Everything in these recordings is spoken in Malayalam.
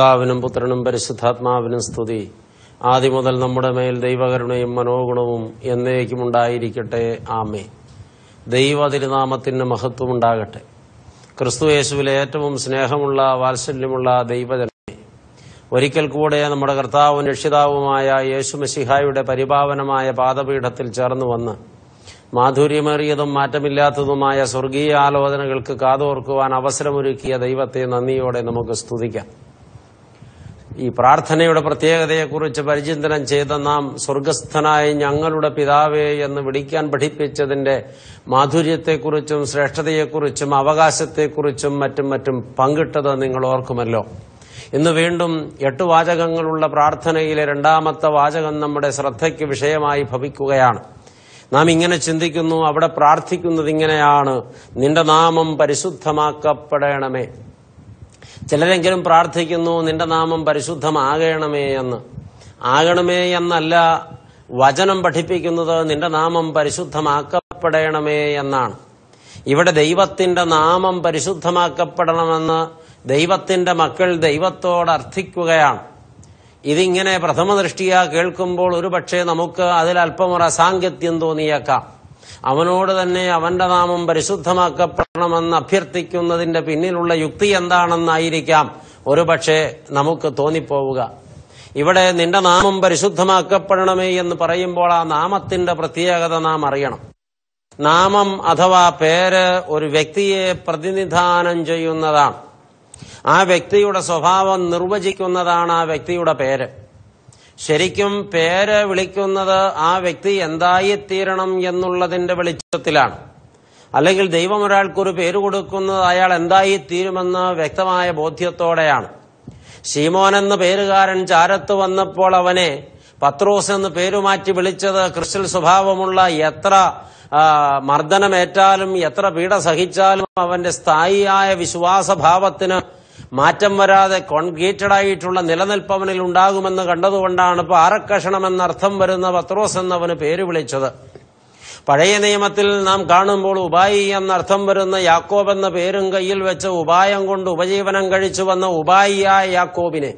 പിതാവിനും പുത്രനും പരിശുദ്ധാത്മാവിനും സ്തുതി. ആദ്യം മുതൽ നമ്മുടെ മേൽ ദൈവകരുണയും മനോഗുണവും എന്നേക്കും ഉണ്ടായിരിക്കട്ടെ. ആമേ ദൈവ തിരുനാമത്തിന് മഹത്വം ഉണ്ടാകട്ടെ. ക്രിസ്തു യേശുവിലെ ഏറ്റവും സ്നേഹമുള്ള വാത്സല്യമുള്ള ദൈവജനമേ. ഒരിക്കൽ കൂടെ നമ്മുടെ കർത്താവും രക്ഷിതാവുമായ യേശു മെസ്സിഹായുടെ പരിപാവനമായ പാദപീഠത്തിൽ ചേർന്നു വന്ന് മാധുര്യമേറിയതും മാറ്റമില്ലാത്തതുമായ സ്വർഗീയ ആലോചനകൾക്ക് കാതോർക്കുവാൻ അവസരമൊരുക്കിയ ദൈവത്തെ നന്ദിയോടെ നമുക്ക് സ്തുതിക്കാം. ഈ പ്രാർത്ഥനയുടെ പ്രത്യേകതയെക്കുറിച്ച് പരിചിന്തനം ചെയ്ത നാം സ്വർഗസ്ഥനായ ഞങ്ങളുടെ പിതാവേ എന്ന് വിളിക്കാൻ പഠിപ്പിച്ചതിന്റെ മാധുര്യത്തെക്കുറിച്ചും ശ്രേഷ്ഠതയെക്കുറിച്ചും അവകാശത്തെക്കുറിച്ചും മറ്റും മറ്റും പങ്കിട്ടത് നിങ്ങൾ ഓർക്കുമല്ലോ. ഇന്ന് വീണ്ടും എട്ട് വാചകങ്ങളുള്ള പ്രാർത്ഥനയിലെ രണ്ടാമത്തെ വാചകം നമ്മുടെ ശ്രദ്ധയ്ക്ക് വിഷയമായി ഭവിക്കുകയാണ്. നാം ഇങ്ങനെ ചിന്തിക്കുന്നു അവിടെ പ്രാർത്ഥിക്കുന്നത് ഇങ്ങനെയാണ് നിന്റെ നാമം പരിശുദ്ധമാക്കപ്പെടണമേ. ചിലരെങ്കിലും പ്രാർത്ഥിക്കുന്നു നിന്റെ നാമം പരിശുദ്ധമാകണമേ എന്ന്. ആകണമേ എന്നല്ല വചനം പഠിപ്പിക്കുന്നത് നിന്റെ നാമം പരിശുദ്ധമാക്കപ്പെടണമേ എന്നാണ്. ഇവിടെ ദൈവത്തിന്റെ നാമം പരിശുദ്ധമാക്കപ്പെടണമെന്ന് ദൈവത്തിന്റെ മക്കൾ ദൈവത്തോട് അർത്ഥിക്കുകയാണ്. ഇതിങ്ങനെ പ്രഥമ ദൃഷ്ടിയാ കേൾക്കുമ്പോൾ ഒരുപക്ഷെ നമുക്ക് അതിൽ അല്പമൊരു അസാങ്കത്യം തോന്നിയേക്കാം. അവനോട് തന്നെ അവന്റെ നാമം പരിശുദ്ധമാക്കപ്പെടണമെന്ന് അഭ്യർത്ഥിക്കുന്നതിന്റെ പിന്നിലുള്ള യുക്തി എന്താണെന്നായിരിക്കാം ഒരുപക്ഷെ നമുക്ക് തോന്നിപ്പോവുക. ഇവിടെ നിന്റെ നാമം പരിശുദ്ധമാക്കപ്പെടണമേ എന്ന് പറയുമ്പോൾ ആ നാമത്തിന്റെ പ്രത്യേകത നാം അറിയണം. നാമം അഥവാ പേര് ഒരു വ്യക്തിയെ പ്രതിനിധാനം ചെയ്യുന്നതാണ്. ആ വ്യക്തിയുടെ സ്വഭാവം നിർവചിക്കുന്നതാണ് ആ വ്യക്തിയുടെ പേര്. ശരിക്കും പേര് വിളിക്കുന്നത് ആ വ്യക്തി എന്തായിത്തീരണം എന്നുള്ളതിന്റെ വെളിച്ചത്തിലാണ്. അല്ലെങ്കിൽ ദൈവം ഒരാൾക്കൊരു പേര് കൊടുക്കുന്നത് അയാൾ എന്തായിത്തീരുമെന്ന് വ്യക്തമായ ബോധ്യത്തോടെയാണ്. ശീമോൻ എന്ന പേരുകാരൻ ചാരത്ത് വന്നപ്പോൾ അവനെ പത്രോസ് എന്ന് പേരുമാറ്റി വിളിച്ചത് ക്രിസ്ത്യൻ സ്വഭാവമുള്ള എത്ര മർദ്ദനമേറ്റാലും എത്ര പീഡ സഹിച്ചാലും അവന്റെ സ്ഥായിയായ വിശ്വാസഭാവത്തിന് മാറ്റം വരാതെ കോൺക്രീറ്റഡ് ആയിട്ടുള്ള നിലനിൽപ്പ് അവനിൽ ഉണ്ടാകുമെന്ന് കണ്ടതുകൊണ്ടാണ് പാറക്കഷണം എന്നർത്ഥം വരുന്ന പത്രോസ് എന്നവന് പേര് വിളിച്ചത്. പഴയ നിയമത്തിൽ നാം കാണുമ്പോൾ ഉപായി എന്നർത്ഥം വരുന്ന യാക്കോബ് എന്ന പേരും കയ്യിൽ വെച്ച് ഉപായം കൊണ്ട് ഉപജീവനം കഴിച്ചു വന്ന ഉപായിയായ യാക്കോബിനെ.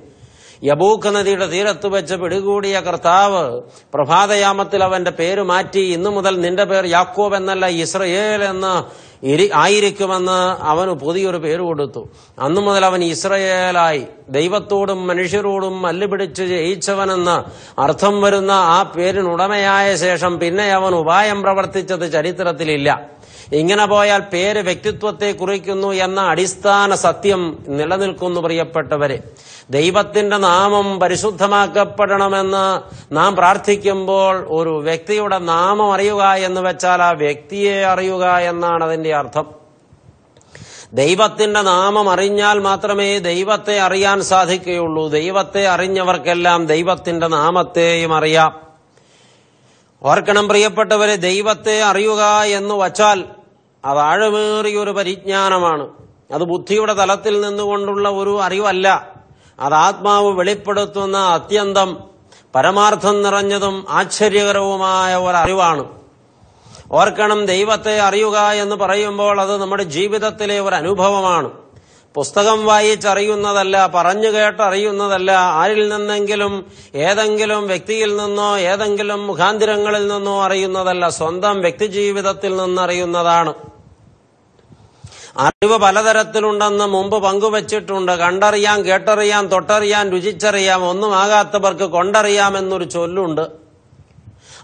യബൂക്ക് നദിയുടെ തീരത്ത് വെച്ച് പിടികൂടിയ കർത്താവ് പ്രഭാതയാമത്തിൽ അവന്റെ പേര് മാറ്റി ഇന്നു മുതൽ നിന്റെ പേർ യാക്കോബ് എന്നല്ല ഇസ്രയേൽ എന്ന് ആയിരിക്കുമെന്ന് അവന് പുതിയൊരു പേര് കൊടുത്തു. അന്നു മുതൽ അവൻ ഇസ്രയേലായി. ദൈവത്തോടും മനുഷ്യരോടും മല്ലുപിടിച്ച് ജയിച്ചവനെന്ന് അർത്ഥം വരുന്ന ആ പേരിനുടമയായ ശേഷം പിന്നെ അവൻ ഉപായം പ്രവർത്തിച്ചത് ചരിത്രത്തിലില്ല. ഇങ്ങനെ പോയാൽ പേര് വ്യക്തിത്വത്തെ കുറിക്കുന്നു എന്ന അടിസ്ഥാന സത്യം നിലനിൽക്കുന്നു പ്രിയപ്പെട്ടവരെ. ദൈവത്തിന്റെ നാമം പരിശുദ്ധമാക്കപ്പെടണമെന്ന് നാം പ്രാർത്ഥിക്കുമ്പോൾ ഒരു വ്യക്തിയുടെ നാമം അറിയുക എന്ന് വെച്ചാൽ ആ വ്യക്തിയെ അറിയുക എന്നാണ് അതിന്റെ അർത്ഥം. ദൈവത്തിന്റെ നാമം അറിഞ്ഞാൽ മാത്രമേ ദൈവത്തെ അറിയാൻ സാധിക്കുകയുള്ളൂ. ദൈവത്തെ അറിഞ്ഞവർക്കെല്ലാം ദൈവത്തിന്റെ നാമത്തെയും അറിയാം. ഓർക്കണം പ്രിയപ്പെട്ടവരെ ദൈവത്തെ അറിയുക എന്ന് വച്ചാൽ അത് ആഴമേറിയൊരു പരിജ്ഞാനമാണ്. അത് ബുദ്ധിയുടെ തലത്തിൽ നിന്നുകൊണ്ടുള്ള ഒരു അറിവല്ല. അത് ആത്മാവ് വെളിപ്പെടുത്തുന്ന അത്യന്തം പരമാർത്ഥം നിറഞ്ഞതും ആശ്ചര്യകരവുമായ ഒരറിവാണ് ഓർക്കണം ദൈവത്തെ അറിയുക എന്ന് പറയുമ്പോൾ അത് നമ്മുടെ ജീവിതത്തിലെ ഒരു അനുഭവമാണ്. പുസ്തകം വായിച്ചറിയുന്നതല്ല പറഞ്ഞു കേട്ടറിയുന്നതല്ല ആരിൽ നിന്നെങ്കിലും ഏതെങ്കിലും വ്യക്തിയിൽ നിന്നോ ഏതെങ്കിലും മുഖാന്തിരങ്ങളിൽ നിന്നോ അറിയുന്നതല്ല സ്വന്തം വ്യക്തിജീവിതത്തിൽ നിന്നറിയുന്നതാണ്. അറിവ് പലതരത്തിലുണ്ടെന്ന് മുമ്പ് പങ്കുവച്ചിട്ടുണ്ട്. കണ്ടറിയാം കേട്ടറിയാം തൊട്ടറിയാം രുചിച്ചറിയാം ഒന്നുമാകാത്തവർക്ക് കൊണ്ടറിയാം എന്നൊരു ചൊല്ലുണ്ട്.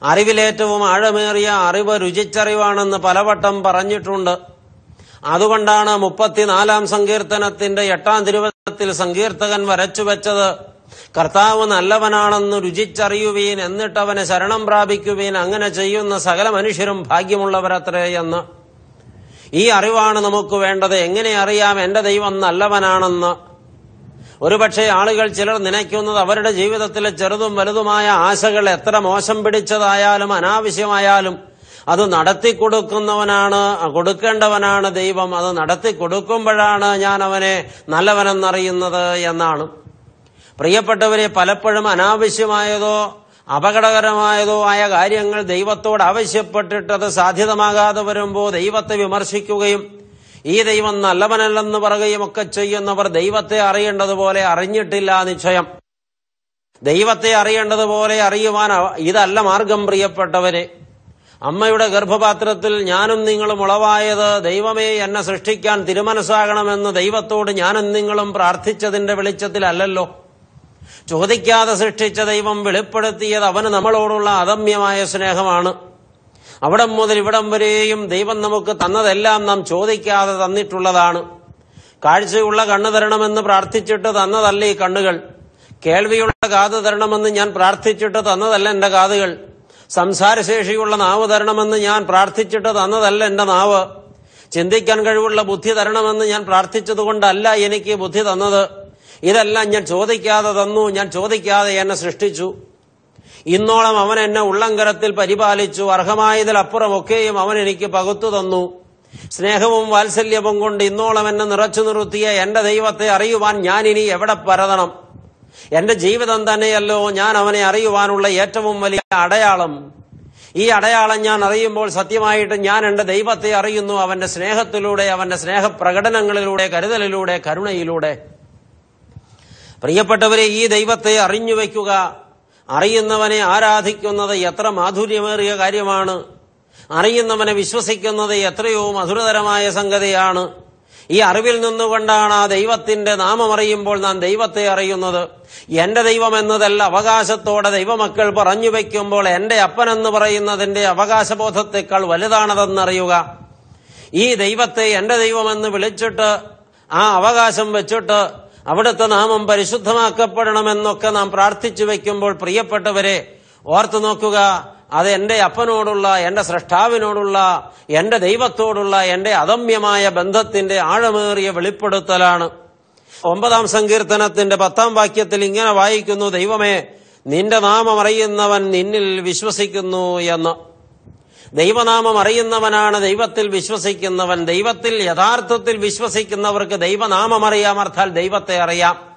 അറിവിലേറ്റവും ആഴമേറിയ അറിവ് രുചിച്ചറിവാണെന്ന് പലവട്ടം പറഞ്ഞിട്ടുണ്ട്. അതുകൊണ്ടാണ് മുപ്പത്തിനാലാം സങ്കീർത്തനത്തിന്റെ എട്ടാം തിരുവനന്തത്തിൽ സങ്കീർത്തകൻ വരച്ചുവെച്ചത് കർത്താവ് നല്ലവനാണെന്ന് രുചിച്ചറിയുവീൻ എന്നിട്ടവന് ശരണം പ്രാപിക്കുവീൻ അങ്ങനെ ചെയ്യുന്ന സകല മനുഷ്യരും ഭാഗ്യമുള്ളവരത്രേ എന്ന്. ഈ അറിവാണ് നമുക്ക് വേണ്ടത്. എങ്ങനെ അറിയാം? എന്റെ ദൈവം നല്ലവനാണെന്ന്. ഒരുപക്ഷെ ആളുകൾ ചിലർ നനയ്ക്കുന്നത് അവരുടെ ജീവിതത്തിലെ ചെറുതും വലുതുമായ ആശകൾ എത്ര മോശം പിടിച്ചതായാലും അനാവശ്യമായാലും അത് നടത്തി കൊടുക്കുന്നവനാണ് കൊടുക്കേണ്ടവനാണ് ദൈവം. അത് നടത്തി കൊടുക്കുമ്പോഴാണ് ഞാൻ അവനെ നല്ലവനെന്നറിയുന്നത് എന്നാണ്. പ്രിയപ്പെട്ടവരെ പലപ്പോഴും അനാവശ്യമായതോ അപകടകരമായതോ ആയ കാര്യങ്ങൾ ദൈവത്തോട് ആവശ്യപ്പെട്ടിട്ട് അത് സാധ്യതമാകാതെ വരുമ്പോൾ ദൈവത്തെ വിമർശിക്കുകയും ഈ ദൈവം നല്ലവനല്ലെന്ന് പറയുകയും ഒക്കെ ചെയ്യുന്നവർ ദൈവത്തെ അറിയേണ്ടതുപോലെ അറിഞ്ഞിട്ടില്ല നിശ്ചയം. ദൈവത്തെ അറിയേണ്ടതുപോലെ അറിയുവാൻ ഇതല്ല മാർഗം പ്രിയപ്പെട്ടവരെ. അമ്മയുടെ ഗർഭപാത്രത്തിൽ ഞാനും നിങ്ങളും ഉളവായത് ദൈവമേ എന്നെ സൃഷ്ടിക്കാൻ തിരുമനസ്സാകണമെന്ന് ദൈവത്തോട് ഞാനും നിങ്ങളും പ്രാർത്ഥിച്ചതിന്റെ വെളിച്ചത്തിലല്ലല്ലോ. ചോദിക്കാതെ സൃഷ്ടിച്ച ദൈവം വെളിപ്പെടുത്തിയത് അവന് നമ്മളോടുള്ള അദമ്യമായ സ്നേഹമാണ്. അവിടം മുതൽ ഇവിടം വരെയും ദൈവം നമുക്ക് തന്നതെല്ലാം നാം ചോദിക്കാതെ തന്നിട്ടുള്ളതാണ്. കാഴ്ചയുള്ള കണ്ണു തരണമെന്ന് പ്രാർത്ഥിച്ചിട്ട് തന്നതല്ല ഈ കണ്ണുകൾ. കേൾവിയുള്ള കാത് തരണമെന്ന് ഞാൻ പ്രാർത്ഥിച്ചിട്ട് തന്നതല്ല എന്റെ കാതുകൾ. സംസാരശേഷിയുള്ള നാവ് തരണമെന്ന് ഞാൻ പ്രാർത്ഥിച്ചിട്ട് തന്നതല്ല എന്റെ നാവ്. ചിന്തിക്കാൻ കഴിവുള്ള ബുദ്ധി തരണമെന്ന് ഞാൻ പ്രാർത്ഥിച്ചതുകൊണ്ടല്ല എനിക്ക് ബുദ്ധി തന്നത്. ഇതെല്ലാം ഞാൻ ചോദിക്കാതെ തന്നു ഞാൻ ചോദിക്കാതെ എന്നെ സൃഷ്ടിച്ചു. ഇന്നോളം അവൻ എന്നെ ഉള്ളങ്കരത്തിൽ പരിപാലിച്ചു അർഹമായതിലപ്പുറമൊക്കെയും അവൻ എനിക്ക് പകുത്തു തന്നു. സ്നേഹവും വാത്സല്യവും കൊണ്ട് ഇന്നോളം എന്നെ നിറച്ചു നിർത്തിയ എന്റെ ദൈവത്തെ അറിയുവാൻ ഞാൻ ഇനി എവിടെ പരതണം? എന്റെ ജീവിതം തന്നെയല്ലോ ഞാൻ അവനെ അറിയുവാനുള്ള ഏറ്റവും വലിയ അടയാളം. ഈ അടയാളം ഞാൻ അറിയുമ്പോൾ സത്യമായിട്ട് ഞാൻ എന്റെ ദൈവത്തെ അറിയുന്നു അവന്റെ സ്നേഹത്തിലൂടെ അവന്റെ സ്നേഹപ്രകടനങ്ങളിലൂടെ കരുതലിലൂടെ കരുണയിലൂടെ. പ്രിയപ്പെട്ടവരെ ഈ ദൈവത്തെ അറിഞ്ഞു വയ്ക്കുക. അറിയുന്നവനെ ആരാധിക്കുന്നത് എത്ര മാധുര്യമേറിയ കാര്യമാണ്. അറിയുന്നവനെ വിശ്വസിക്കുന്നത് എത്രയോ മധുരതരമായ സംഗതിയാണ്. ഈ അറിവിൽ നിന്നുകൊണ്ടാണ് ആ ദൈവത്തിന്റെ നാമം അറിയുമ്പോൾ നാം ദൈവത്തെ അറിയുന്നത്. എന്റെ ദൈവം എന്നതല്ല അവകാശത്തോടെ ദൈവമക്കൾ പറഞ്ഞു വയ്ക്കുമ്പോൾ എന്റെ അപ്പനെന്ന് പറയുന്നതിന്റെ അവകാശബോധത്തെക്കാൾ വലുതാണതെന്നറിയുക. ഈ ദൈവത്തെ എന്റെ ദൈവമെന്ന് വിളിച്ചിട്ട് ആ അവകാശം വെച്ചിട്ട് അവിടുത്തെ നാമം പരിശുദ്ധമാക്കപ്പെടണമെന്നൊക്കെ നാം പ്രാർത്ഥിച്ചു വയ്ക്കുമ്പോൾ പ്രിയപ്പെട്ടവരെ ഓർത്തു നോക്കുക അത് എന്റെ അപ്പനോടുള്ള എന്റെ സൃഷ്ടാവിനോടുള്ള എന്റെ ദൈവത്തോടുള്ള എന്റെ അദമ്യമായ ബന്ധത്തിന്റെ ആഴമേറിയ വെളിപ്പെടുത്തലാണ്. ഒമ്പതാം സങ്കീർത്തനത്തിന്റെ പത്താം വാക്യത്തിൽ ഇങ്ങനെ വായിക്കുന്നു ദൈവമേ നിന്റെ നാമം അറിയുന്നവൻ നിന്നിൽ വിശ്വസിക്കുന്നു എന്ന്. ദൈവനാമം അറിയുന്നവനാണ് ദൈവത്തിൽ വിശ്വസിക്കുന്നവൻ. ദൈവത്തിൽ യഥാർത്ഥത്തിൽ വിശ്വസിക്കുന്നവർക്ക് ദൈവനാമം അറിയാം അർത്ഥാൽ ദൈവത്തെ അറിയാം.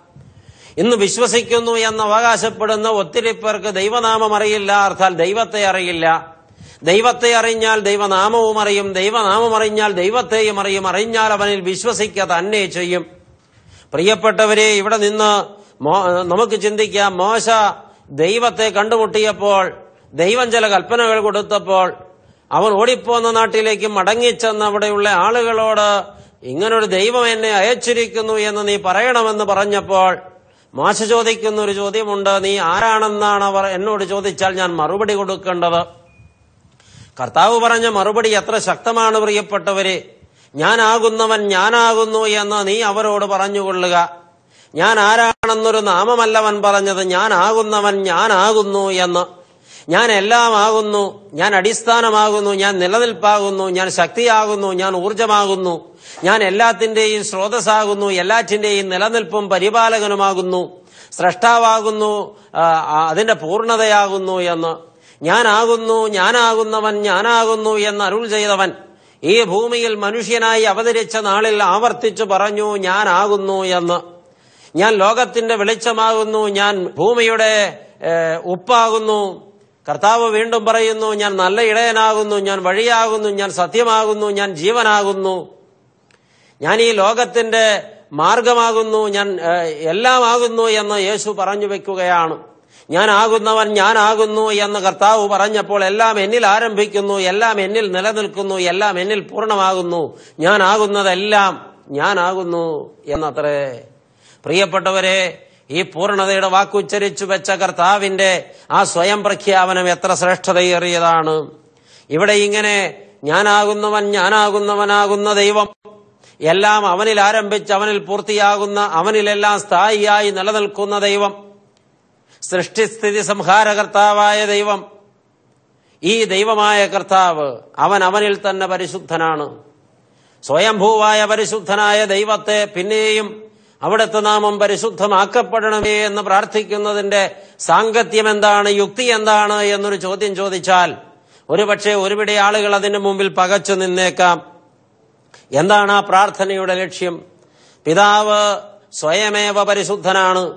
ഇന്ന് വിശ്വസിക്കുന്നു എന്ന് അവകാശപ്പെടുന്ന ഒത്തിരി പേർക്ക് ദൈവനാമം അറിയില്ല അർത്ഥാൽ ദൈവത്തെ അറിയില്ല. ദൈവത്തെ അറിഞ്ഞാൽ ദൈവനാമവും അറിയും ദൈവനാമം അറിഞ്ഞാൽ ദൈവത്തെയും അറിയും. അറിഞ്ഞാൽ അവനിൽ വിശ്വസിക്കുക തന്നെ ചെയ്യും. പ്രിയപ്പെട്ടവരെ ഇവിടെ നിന്ന് നമുക്ക് ചിന്തിക്കാം. മോശ ദൈവത്തെ കണ്ടുമുട്ടിയപ്പോൾ ദൈവം ചില കൽപ്പനകൾ കൊടുത്തപ്പോൾ അവൻ ഓടിപ്പോന്ന നാട്ടിലേക്ക് മടങ്ങിച്ചെന്ന് അവിടെയുള്ള ആളുകളോട് ഇങ്ങനൊരു ദൈവം എന്നെ അയച്ചിരിക്കുന്നു എന്ന് നീ പറയണമെന്ന് പറഞ്ഞപ്പോൾ മാഷ ചോദിക്കുന്ന ഒരു ചോദ്യമുണ്ട്. നീ ആരാണെന്നാണ് അവർ എന്നോട് ചോദിച്ചാൽ ഞാൻ മറുപടി കൊടുക്കേണ്ടത്. കർത്താവ് പറഞ്ഞ മറുപടി എത്ര ശക്തമാണ് പ്രിയപ്പെട്ടവര്. ഞാനാകുന്നവൻ ഞാനാകുന്നു എന്ന് നീ അവരോട് പറഞ്ഞുകൊള്ളുക. ഞാൻ ആരാണെന്നൊരു നാമമല്ലവൻ പറഞ്ഞത് ഞാനാകുന്നവൻ ഞാനാകുന്നു എന്ന്. ഞാൻ എല്ലാം ആകുന്നു ഞാൻ അടിസ്ഥാനമാകുന്നു ഞാൻ നിലനിൽപ്പാകുന്നു ഞാൻ ശക്തിയാകുന്നു ഞാൻ ഊർജമാകുന്നു ഞാൻ എല്ലാത്തിന്റെയും സ്രോതസ്സാകുന്നു എല്ലാറ്റിന്റെയും നിലനിൽപ്പും പരിപാലകനുമാകുന്നു. സ്രഷ്ടാവാകുന്നു അതിന്റെ പൂർണതയാകുന്നു എന്ന്. ഞാനാകുന്നു ഞാനാകുന്നവൻ ഞാനാകുന്നു എന്ന് അരുൾ ചെയ്തവൻ. ഈ ഭൂമിയിൽ മനുഷ്യനായി അവതരിച്ച നാളിൽ ആവർത്തിച്ചു പറഞ്ഞു ഞാനാകുന്നു എന്ന്. ഞാൻ ലോകത്തിന്റെ വെളിച്ചമാകുന്നു ഞാൻ ഭൂമിയുടെ ഉപ്പാകുന്നു. കർത്താവ് വീണ്ടും പറയുന്നു ഞാൻ നല്ല ഇടയനാകുന്നു ഞാൻ വഴിയാകുന്നു ഞാൻ സത്യമാകുന്നു ഞാൻ ജീവനാകുന്നു. ഞാൻ ഈ ലോകത്തിന്റെ മാർഗമാകുന്നു ഞാൻ എല്ലാം എല്ലാമാകുന്നു എന്ന് യേശു പറഞ്ഞു വെക്കുകയാണ്. ഞാൻ ആകുന്നവൻ ഞാനാകുന്നു എന്ന് കർത്താവ് പറഞ്ഞപ്പോൾ എല്ലാം എന്നിൽ ആരംഭിക്കുന്നു എല്ലാം എന്നിൽ നിലനിൽക്കുന്നു എല്ലാം എന്നിൽ പൂർണമാകുന്നു. ഞാനാകുന്നതെല്ലാം ഞാനാകുന്നു എന്നത്രേ. പ്രിയപ്പെട്ടവരെ ഈ പൂർണതയുടെ വാക്കുച്ചരിച്ചു വെച്ച കർത്താവിന്റെ ആ സ്വയം പ്രഖ്യാപനം എത്ര ശ്രേഷ്ഠതയേറിയതാണ്. ഇവിടെ ഇങ്ങനെ ഞാനാകുന്നവൻ ഞാനാകുന്നവനാകുന്ന ദൈവം എല്ലാം അവനിൽ ആരംഭിച്ച് അവനിൽ പൂർത്തിയാകുന്ന അവനിലെല്ലാം സ്ഥായിയായി നിലനിൽക്കുന്ന ദൈവം സൃഷ്ടിസ്ഥിതി സംഹാരകർത്താവായ ദൈവം. ഈ ദൈവമായ കർത്താവ് അവൻ അവനിൽ തന്നെ പരിശുദ്ധനാണ്. സ്വയംഭൂവായ പരിശുദ്ധനായ ദൈവത്തെ പിന്നെയും അവിടുത്തെ നാമം പരിശുദ്ധമാക്കപ്പെടണമേ എന്ന് പ്രാർത്ഥിക്കുന്നതിന്റെ സാങ്കത്യം എന്താണ് യുക്തി എന്താണ് എന്നൊരു ചോദ്യം ചോദിച്ചാൽ ഒരുപക്ഷെ ഒരുപിടി ആളുകൾ അതിന് മുമ്പിൽ പകച്ചു നിന്നേക്കാം. എന്താണ് ആ പ്രാർത്ഥനയുടെ ലക്ഷ്യം? പിതാവ് സ്വയമേവ പരിശുദ്ധനാണ്.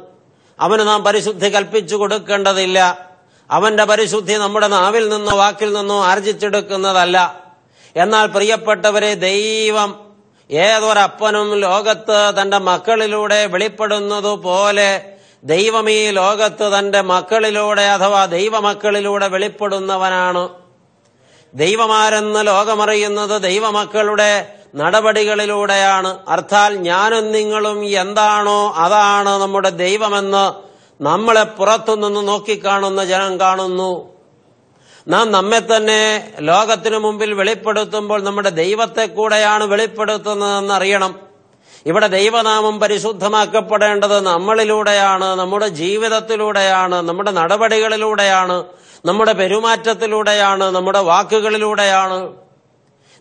അവന് നാം പരിശുദ്ധി കൽപ്പിച്ചു കൊടുക്കേണ്ടതില്ല. അവന്റെ പരിശുദ്ധി നമ്മുടെ നാവിൽ നിന്നോ വാക്കിൽ നിന്നോ ആർജിച്ചെടുക്കുന്നതല്ല. എന്നാൽ പ്രിയപ്പെട്ടവരെ ദൈവം ഏതൊരപ്പനും ലോകത്ത് തന്റെ മക്കളിലൂടെ വെളിപ്പെടുന്നത് പോലെ ദൈവം ഈ ലോകത്ത് തന്റെ മക്കളിലൂടെ അഥവാ ദൈവമക്കളിലൂടെ വെളിപ്പെടുന്നവനാണ്. ദൈവമാരെന്ന് ലോകമറിയുന്നത് ദൈവമക്കളുടെ നടപടികളിലൂടെയാണ്. അർത്ഥാൽ ഞാനും നിങ്ങളും എന്താണോ അതാണ് നമ്മുടെ ദൈവമെന്ന് നമ്മളെ പുറത്തുനിന്ന് നോക്കിക്കാണുന്ന ജനം കാണുന്നു. നാം നമ്മെ തന്നെ ലോകത്തിനു മുമ്പിൽ വെളിപ്പെടുത്തുമ്പോൾ നമ്മുടെ ദൈവത്തെ കൂടെയാണ് വെളിപ്പെടുത്തുന്നതെന്ന് അറിയണം ഇവിടെ ദൈവനാമം പരിശുദ്ധമാക്കപ്പെടേണ്ടത് നമ്മളിലൂടെയാണ് നമ്മുടെ ജീവിതത്തിലൂടെയാണ് നമ്മുടെ നടപടികളിലൂടെയാണ് നമ്മുടെ പെരുമാറ്റത്തിലൂടെയാണ് നമ്മുടെ വാക്കുകളിലൂടെയാണ്.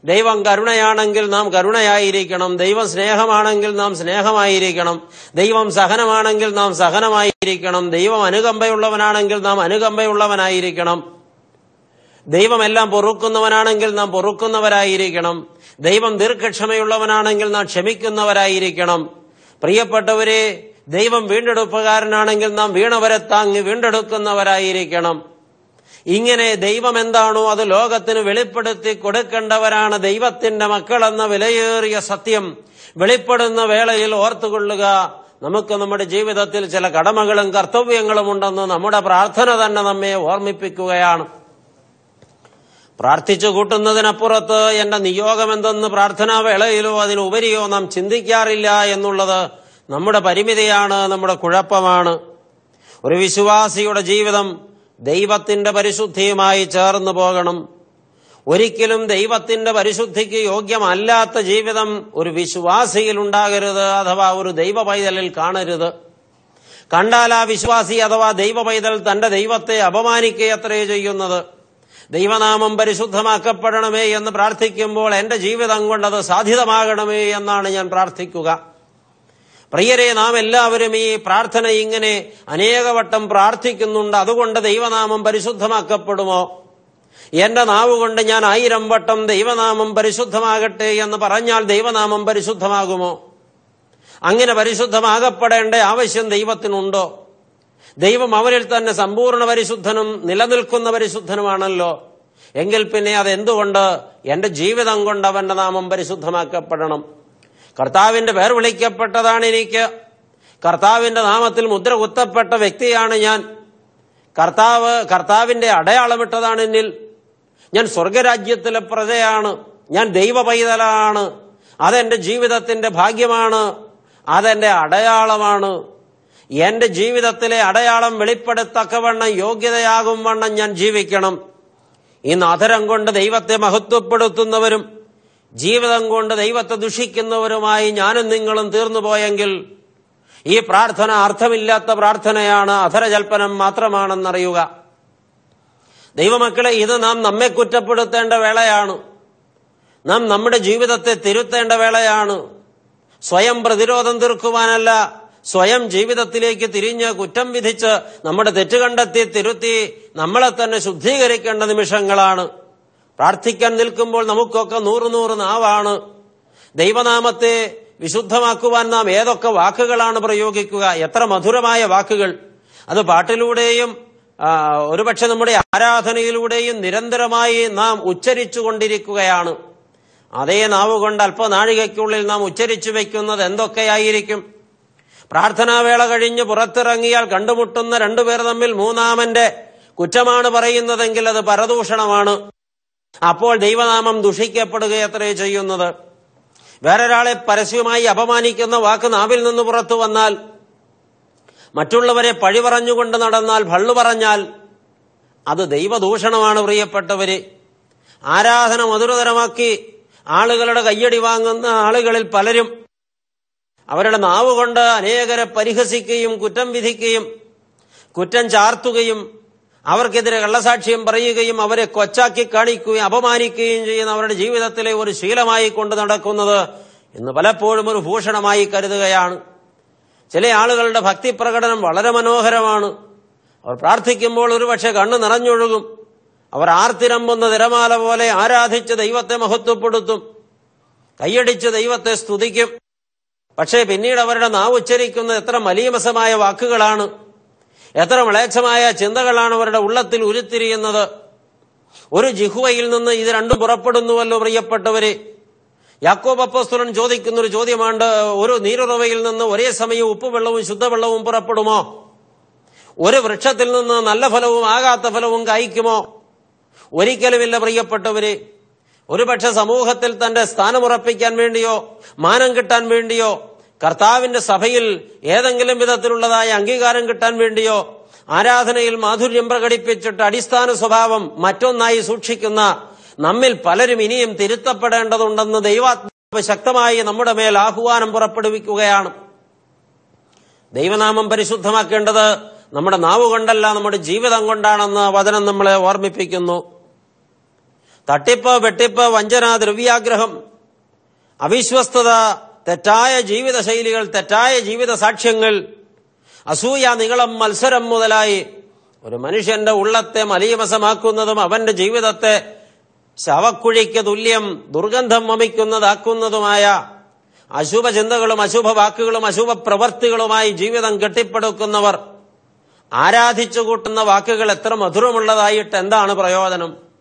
ദൈവം കരുണയാണെങ്കിൽ നാം കരുണയായിരിക്കണം ദൈവം സ്നേഹമാണെങ്കിൽ നാം സ്നേഹമായിരിക്കണം ദൈവം സഹനമാണെങ്കിൽ നാം സഹനമായിരിക്കണം ദൈവം അനുകമ്പയുള്ളവനാണെങ്കിൽ നാം അനുകമ്പയുള്ളവനായിരിക്കണം. ദൈവമെല്ലാം പൊറുക്കുന്നവനാണെങ്കിൽ നാം പൊറുക്കുന്നവരായിരിക്കണം. ദൈവം ദീർഘക്ഷമയുള്ളവനാണെങ്കിൽ നാം ക്ഷമിക്കുന്നവരായിരിക്കണം. പ്രിയപ്പെട്ടവരെ ദൈവം വീണ്ടെടുപ്പുകാരനാണെങ്കിൽ നാം വീണവരെ താങ്ങി വീണ്ടെടുക്കുന്നവരായിരിക്കണം. ഇങ്ങനെ ദൈവം എന്താണോ അത് ലോകത്തിന് വെളിപ്പെടുത്തി കൊടുക്കേണ്ടവരാണ് ദൈവത്തിന്റെ മക്കളെന്ന വിലയേറിയ സത്യം. വെളിപ്പെടുന്ന വേളയിൽ ഓർത്തുകൊള്ളുക നമുക്ക് നമ്മുടെ ജീവിതത്തിൽ ചില കടമകളും കർത്തവ്യങ്ങളും ഉണ്ടെന്ന് നമ്മുടെ പ്രാർത്ഥന തന്നെ നമ്മെ ഓർമ്മിപ്പിക്കുകയാണ്. പ്രാർത്ഥിച്ചു കൂട്ടുന്നതിനപ്പുറത്ത് എന്റെ നിയോഗം എന്തെന്ന് പ്രാർത്ഥനാ വേളയിലോ അതിനുപരിയോ നാം ചിന്തിക്കാറില്ല എന്നുള്ളത് നമ്മുടെ പരിമിതിയാണ് നമ്മുടെ കുഴപ്പമാണ്. ഒരു വിശ്വാസിയുടെ ജീവിതം ദൈവത്തിന്റെ പരിശുദ്ധിയുമായി ചേർന്ന് പോകണം. ഒരിക്കലും ദൈവത്തിന്റെ പരിശുദ്ധിക്ക് യോഗ്യമല്ലാത്ത ജീവിതം ഒരു വിശ്വാസിയിൽ ഉണ്ടാകരുത് അഥവാ ഒരു ദൈവ പൈതലിൽ കാണരുത്. കണ്ടാൽ ആ വിശ്വാസി അഥവാ ദൈവ പൈതൽ തന്റെ ദൈവത്തെ അപമാനിക്കുകയത്രേ ചെയ്യുന്നത്. ദൈവനാമം പരിശുദ്ധമാക്കപ്പെടണമേ എന്ന് പ്രാർത്ഥിക്കുമ്പോൾ എന്റെ ജീവിതം കൊണ്ടത് സാധ്യതമാകണമേ എന്നാണ് ഞാൻ പ്രാർത്ഥിക്കുക. പ്രിയരെ നാം എല്ലാവരും ഈ പ്രാർത്ഥന ഇങ്ങനെ അനേകവട്ടം പ്രാർത്ഥിക്കുന്നുണ്ട്. അതുകൊണ്ട് ദൈവനാമം പരിശുദ്ധമാക്കപ്പെടുമോ? എന്റെ നാവ് കൊണ്ട് ഞാൻ ആയിരം വട്ടം ദൈവനാമം പരിശുദ്ധമാകട്ടെ എന്ന് പറഞ്ഞാൽ ദൈവനാമം പരിശുദ്ധമാകുമോ? അങ്ങനെ പരിശുദ്ധമാകപ്പെടേണ്ട ആവശ്യം ദൈവത്തിനുണ്ടോ? ദൈവം അവരിൽ തന്നെ സമ്പൂർണ പരിശുദ്ധനും നിലനിൽക്കുന്ന പരിശുദ്ധനുമാണല്ലോ. എങ്കിൽ പിന്നെ അതെന്തുകൊണ്ട് എന്റെ ജീവിതം കൊണ്ട് അവന്റെ നാമം പരിശുദ്ധമാക്കപ്പെടണം? കർത്താവിന്റെ പേർ വിളിക്കപ്പെട്ടതാണ് എനിക്ക്. കർത്താവിന്റെ നാമത്തിൽ മുദ്ര കുത്തപ്പെട്ട വ്യക്തിയാണ് ഞാൻ. കർത്താവ് കർത്താവിന്റെ അടയാളമിട്ടതാണ് എന്നിൽ. ഞാൻ സ്വർഗരാജ്യത്തിലെ പ്രജയാണ്. ഞാൻ ദൈവ പൈതലാണ് അതെന്റെ ജീവിതത്തിന്റെ ഭാഗ്യമാണ്. അതെന്റെ അടയാളമാണ്. എന്റെ ജീവിതത്തിലെ അടയാളം വെളിപ്പെടുത്തക്കവണ്ണം യോഗ്യതയാകും വണ്ണം ഞാൻ ജീവിക്കണം. ഇന്ന് അധരം കൊണ്ട് ദൈവത്തെ മഹത്വപ്പെടുത്തുന്നവരും ജീവിതം കൊണ്ട് ദൈവത്തെ ദുഷിക്കുന്നവരുമായി ഞാനും നിങ്ങളും തീർന്നുപോയെങ്കിൽ ഈ പ്രാർത്ഥന അർത്ഥമില്ലാത്ത പ്രാർത്ഥനയാണ് അധരജൽപ്പനം മാത്രമാണെന്നറിയുക. ദൈവമക്കളെ ഇത് നാം നമ്മെ കുറ്റപ്പെടുത്തേണ്ട വേളയാണ്. നാം നമ്മുടെ ജീവിതത്തെ തിരുത്തേണ്ട വേളയാണ്. സ്വയം പ്രതിരോധം തീർക്കുവാനല്ല സ്വയം ജീവിതത്തിലേക്ക് തിരിഞ്ഞ് കുറ്റം വിധിച്ച് നമ്മുടെ തെറ്റ് കണ്ടെത്തി തിരുത്തി നമ്മളെ തന്നെ ശുദ്ധീകരിക്കേണ്ട നിമിഷങ്ങളാണ്. പ്രാർത്ഥിക്കാൻ നിൽക്കുമ്പോൾ നമുക്കൊക്കെ നൂറ് നൂറ് നാവാണ്. ദൈവനാമത്തെ വിശുദ്ധമാക്കുവാൻ നാം ഏതൊക്കെ വാക്കുകളാണ് പ്രയോഗിക്കുക? എത്ര മധുരമായ വാക്കുകൾ? അത് പാട്ടിലൂടെയും ഒരുപക്ഷെ നമ്മുടെ ആരാധനയിലൂടെയും നിരന്തരമായി നാം ഉച്ചരിച്ചു കൊണ്ടിരിക്കുകയാണ്. അതേ നാവുകൊണ്ട് അല്പനാഴികയ്ക്കുള്ളിൽ നാം ഉച്ചരിച്ചു വയ്ക്കുന്നത് എന്തൊക്കെയായിരിക്കും? പ്രാർത്ഥനാവേള കഴിഞ്ഞ് പുറത്തിറങ്ങിയാൽ കണ്ടുമുട്ടുന്ന രണ്ടുപേർ തമ്മിൽ മൂന്നാമന്റെ കുറ്റമാണ് പറയുന്നതെങ്കിൽ അത് പരദൂഷണമാണ്. അപ്പോൾ ദൈവനാമം ദുഷിക്കപ്പെടുകയത്രേ ചെയ്യുന്നത്. വേറൊരാളെ പരസ്യമായി അപമാനിക്കുന്ന വാക്ക് നാവിൽ നിന്ന് പുറത്തു വന്നാൽ മറ്റുള്ളവരെ പഴി പറഞ്ഞുകൊണ്ട് നടന്നാൽ ഭള്ളു പറഞ്ഞാൽ അത് ദൈവദൂഷണമാണ് പ്രിയപ്പെട്ടവര്. ആരാധന മധുരതരമാക്കി ആളുകളുടെ കയ്യടി വാങ്ങുന്ന ആളുകളിൽ പലരും അവരുടെ നാവ് കൊണ്ട് അനേകരെ പരിഹസിക്കുകയും കുറ്റം വിധിക്കുകയും കുറ്റം ചാർത്തുകയും അവർക്കെതിരെ കള്ളസാക്ഷ്യം പറയുകയും അവരെ കൊച്ചാക്കി കാണിക്കുകയും അപമാനിക്കുകയും ചെയ്യുന്ന അവരുടെ ജീവിതത്തിലെ ഒരു ശീലമായി കൊണ്ട് നടക്കുന്നത് ഇന്ന് പലപ്പോഴും ഒരു ഭൂഷണമായി കരുതുകയാണ്. ചില ആളുകളുടെ ഭക്തി പ്രകടനം വളരെ മനോഹരമാണ്. അവർ പ്രാർത്ഥിക്കുമ്പോൾ ഒരുപക്ഷെ കണ്ണു നിറഞ്ഞൊഴുകും. അവർ ആർത്തിരമ്പുന്ന തിരമാല പോലെ ആരാധിച്ച് ദൈവത്തെ മഹത്വപ്പെടുത്തും. കൈയടിച്ച് ദൈവത്തെ സ്തുതിക്കും. പക്ഷേ പിന്നീട് അവരുടെ നാവ് ഉച്ചരിക്കുന്നത് എത്ര മലീമസമായ വാക്കുകളാണ്. എത്ര മ്ലേച്ഛമായ ചിന്തകളാണ് അവരുടെ ഉള്ളത്തിൽ ഉരുത്തിരിയുന്നത്. ഒരു ജിഹുവയിൽ നിന്ന് ഇത് രണ്ടും പുറപ്പെടുന്നുവല്ലോ പ്രിയപ്പെട്ടവര്. യാക്കോബ് അപ്പോസ്തലൻ ചോദിക്കുന്ന ഒരു ചോദ്യമാണ് ഒരു നീരുറവയിൽ നിന്ന് ഒരേ സമയം ഉപ്പുവെള്ളവും ശുദ്ധവെള്ളവും പുറപ്പെടുമോ? ഒരു വൃക്ഷത്തിൽ നിന്ന് നല്ല ഫലവും ആകാത്ത ഫലവും കായ്ക്കുമോ? ഒരിക്കലുമില്ല പ്രിയപ്പെട്ടവരെ. ഒരുപക്ഷെ സമൂഹത്തിൽ തന്റെ സ്ഥാനമുറപ്പിക്കാൻ വേണ്ടിയോ മാനം കിട്ടാൻ വേണ്ടിയോ കർത്താവിന്റെ സഭയിൽ ഏതെങ്കിലും വിധത്തിലുള്ളതായ അംഗീകാരം കിട്ടാൻ വേണ്ടിയോ ആരാധനയിൽ മാധുര്യം പ്രകടിപ്പിച്ചിട്ട് അടിസ്ഥാന സ്വഭാവം മറ്റൊന്നായി സൂക്ഷിക്കുന്ന നമ്മിൽ പലരും ഇനിയും തിരുത്തപ്പെടേണ്ടതുണ്ടെന്ന് ദൈവാത്മാവ് ശക്തമായി നമ്മുടെ മേൽ ആഹ്വാനം പുറപ്പെടുവിക്കുകയാണ്. ദൈവനാമം പരിശുദ്ധമാക്കേണ്ടത് നമ്മുടെ നാവ് കൊണ്ടല്ല നമ്മുടെ ജീവിതം കൊണ്ടാണെന്ന് വചനം നമ്മളെ ഓർമ്മിപ്പിക്കുന്നു. തട്ടിപ്പ് വെട്ടിപ്പ് വഞ്ചന ദ്രവ്യാഗ്രഹം അവിശ്വസ്തത തെറ്റായ ജീവിത ശൈലികൾ തെറ്റായ ജീവിത സാക്ഷ്യങ്ങൾ അസൂയ നീളം മത്സരം മുതലായി ഒരു മനുഷ്യന്റെ ഉള്ളത്തെ മലീമസമാക്കുന്നതും അവന്റെ ജീവിതത്തെ ശവക്കുഴിക്ക് തുല്യം ദുർഗന്ധം വമിക്കുന്നതാക്കുന്നതുമായ അശുഭ ചിന്തകളും അശുഭ വാക്കുകളും അശുഭ പ്രവർത്തികളുമായി ജീവിതം കെട്ടിപ്പടുക്കുന്നവർ ആരാധിച്ചു കൂട്ടുന്ന വാക്കുകൾ എത്ര മധുരമുള്ളതായിട്ട് എന്താണ് പ്രയോജനം?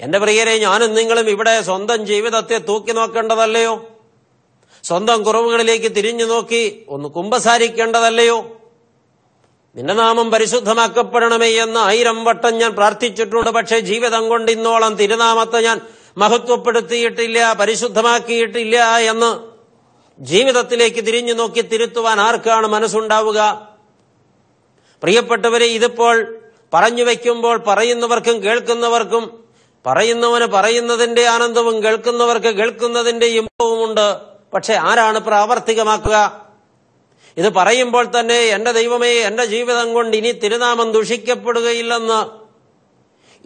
എന്റെ പ്രിയരെ ഞാനും നിങ്ങളും ഇവിടെ സ്വന്തം ജീവിതത്തെ തൂക്കി നോക്കേണ്ടതല്ലയോ? സ്വന്തം കുറവുകളിലേക്ക് തിരിഞ്ഞു നോക്കി ഒന്ന് കുമ്പസാരിക്കേണ്ടതല്ലയോ? നിന്റെ നാമം പരിശുദ്ധമാക്കപ്പെടണമേ എന്ന് ആയിരം വട്ടം ഞാൻ പ്രാർത്ഥിച്ചിട്ടുണ്ട്. പക്ഷേ ജീവിതം കൊണ്ട് ഇന്നോളം തിരുനാമത്തെ ഞാൻ മഹത്വപ്പെടുത്തിയിട്ടില്ല പരിശുദ്ധമാക്കിയിട്ടില്ല എന്ന് ജീവിതത്തിലേക്ക് തിരിഞ്ഞു നോക്കി തിരുത്തുവാൻ ആർക്കാണ് മനസ്സുണ്ടാവുക? പ്രിയപ്പെട്ടവരെ ഇതിപ്പോൾ പറഞ്ഞു വയ്ക്കുമ്പോൾ പറയുന്നവർക്കും കേൾക്കുന്നവർക്കും പറയുന്നവന് പറയുന്നതിന്റെ ആനന്ദവും കേൾക്കുന്നവർക്ക് കേൾക്കുന്നതിന്റെ ഇമ്പവുമുണ്ട്. പക്ഷെ ആരാണ് പ്രാവർത്തികമാക്കുക? ഇത് പറയുമ്പോൾ തന്നെ എന്റെ ദൈവമേ എന്റെ ജീവിതം കൊണ്ട് ഇനി തിരുനാമം ദുഷിക്കപ്പെടുകയില്ലെന്ന്.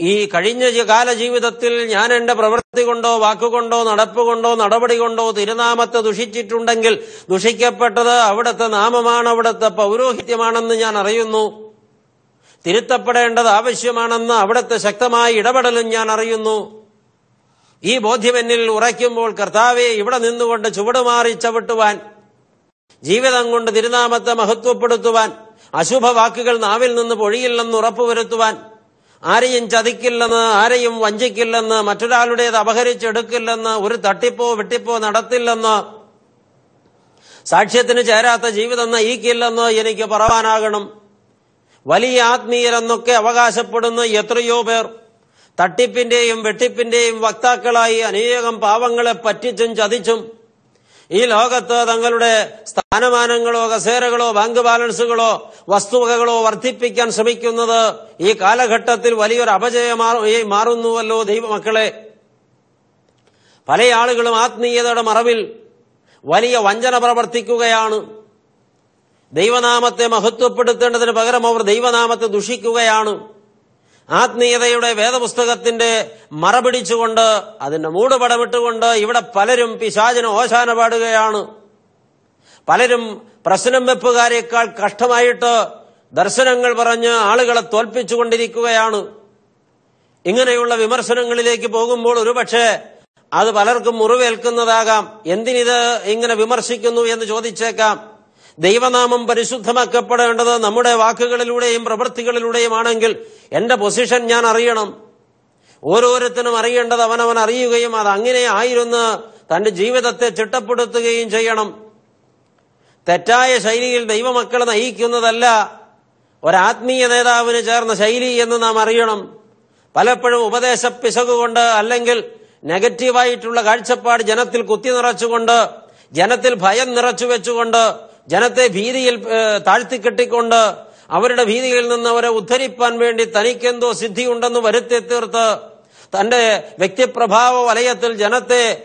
ഈ കഴിഞ്ഞ കാല ജീവിതത്തിൽ ഞാൻ എന്റെ പ്രവൃത്തി കൊണ്ടോ വാക്കുകൊണ്ടോ നടപ്പുകൊണ്ടോ നടപടി കൊണ്ടോ തിരുനാമത്തെ ദുഷിച്ചിട്ടുണ്ടെങ്കിൽ ദുഷിക്കപ്പെട്ടത് അവിടുത്തെ നാമമാണ് അവിടുത്തെ പൗരോഹിത്യമാണെന്ന് ഞാൻ അറിയുന്നു. തിരുത്തപ്പെടേണ്ടത് ആവശ്യമാണെന്ന് അവിടുത്തെ ശക്തമായ ഇടപെടലും ഞാൻ അറിയുന്നു. ഈ ബോധ്യം എന്നിൽ ഉറയ്ക്കുമ്പോൾ കർത്താവെ ഇവിടെ നിന്നുകൊണ്ട് ചുവടുമാറി ചവിട്ടുവാൻ ജീവിതം കൊണ്ട് തിരുനാമത്തെ മഹത്വപ്പെടുത്തുവാൻ അശുഭ വാക്കുകൾ നാവിൽ നിന്ന് പൊഴിയില്ലെന്ന് ഉറപ്പുവരുത്തുവാൻ ആരെയും ചതിക്കില്ലെന്ന് ആരെയും വഞ്ചിക്കില്ലെന്ന് മറ്റൊരാളുടേത് അപഹരിച്ചെടുക്കില്ലെന്ന് ഒരു തട്ടിപ്പോ വെട്ടിപ്പോ നടത്തില്ലെന്ന് സാക്ഷ്യത്തിന് ചേരാത്ത ജീവിതം നയിക്കില്ലെന്ന് എനിക്ക് പറവാനാകണം. വലിയ ആത്മീയരെന്നൊക്കെ അവകാശപ്പെടുന്ന എത്രയോ പേർ തട്ടിപ്പിന്റെയും വെട്ടിപ്പിന്റെയും വക്താക്കളായി അനേകം പാവങ്ങളെ പറ്റിച്ചും ചതിച്ചും ഈ ലോകത്ത് തങ്ങളുടെ സ്ഥാനമാനങ്ങളോ കസേരകളോ ബാങ്ക് ബാലൻസുകളോ വസ്തുവകകളോ വർദ്ധിപ്പിക്കാൻ ശ്രമിക്കുന്നത് ഈ കാലഘട്ടത്തിൽ വലിയൊരു അപജയമായി മാറുന്നുവല്ലോ ദൈവമക്കളെ. പല ആളുകളും ആത്മീയതയുടെ മറവിൽ വലിയ വഞ്ചന പ്രവർത്തിക്കുകയാണ്. ദൈവനാമത്തെ മഹത്വപ്പെടുത്തേണ്ടതിന് പകരം അവർ ദൈവനാമത്തെ ദുഷിക്കുകയാണ്. ആത്മീയതയുടെ വേദപുസ്തകത്തിന്റെ മറപിടിച്ചുകൊണ്ട് അതിന്റെ മൂടുപടമിട്ടുകൊണ്ട് ഇവിടെ പലരും പിശാചിന് ഓശാന പാടുകയാണ്. പലരും പ്രശ്നം വെപ്പുകാരേക്കാൾ കഷ്ടമായിട്ട് ദർശനങ്ങൾ പറഞ്ഞ് ആളുകളെ തോൽപ്പിച്ചുകൊണ്ടിരിക്കുകയാണ്. ഇങ്ങനെയുള്ള വിമർശനങ്ങളിലേക്ക് പോകുമ്പോൾ ഒരുപക്ഷെ അത് പലർക്കും മുറിവേൽക്കുന്നതാകാം. എന്തിനിത് ഇങ്ങനെ വിമർശിക്കുന്നു എന്ന് ചോദിച്ചേക്കാം. ദൈവനാമം പരിശുദ്ധമാക്കപ്പെടേണ്ടത് നമ്മുടെ വാക്കുകളിലൂടെയും പ്രവൃത്തികളിലൂടെയും ആണെങ്കിൽ എന്റെ പൊസിഷൻ ഞാൻ അറിയണം. ഓരോരുത്തരും അറിയേണ്ടത് അവനവൻ അറിയുകയും അത് അങ്ങനെ ആയിരുന്ന് തന്റെ ജീവിതത്തെ ചിട്ടപ്പെടുത്തുകയും ചെയ്യണം. തെറ്റായ ശൈലിയിൽ ദൈവമക്കളെ നയിക്കുന്നതല്ല ഒരാത്മീയ നേതാവിന് ചേർന്ന ശൈലി എന്ന് നാം അറിയണം. പലപ്പോഴും ഉപദേശ പിശകുകൊണ്ട് അല്ലെങ്കിൽ നെഗറ്റീവായിട്ടുള്ള കാഴ്ചപ്പാട് ജനത്തിൽ കുത്തി നിറച്ചുകൊണ്ട് ജനത്തിൽ ഭയം നിറച്ചു വെച്ചുകൊണ്ട് ജനത്തെ ഭീതിയിൽ താഴ്ത്തി താഴ്ത്തിക്കെട്ടിക്കൊണ്ട് അവരുടെ ഭീതിയിൽ നിന്ന് അവരെ ഉദ്ധരിപ്പാൻ വേണ്ടി തനിക്കെന്തോ സിദ്ധിയുണ്ടെന്ന് വരുത്തി തീർത്ത് തന്റെ വ്യക്തിപ്രഭാവ വലയത്തിൽ ജനത്തെ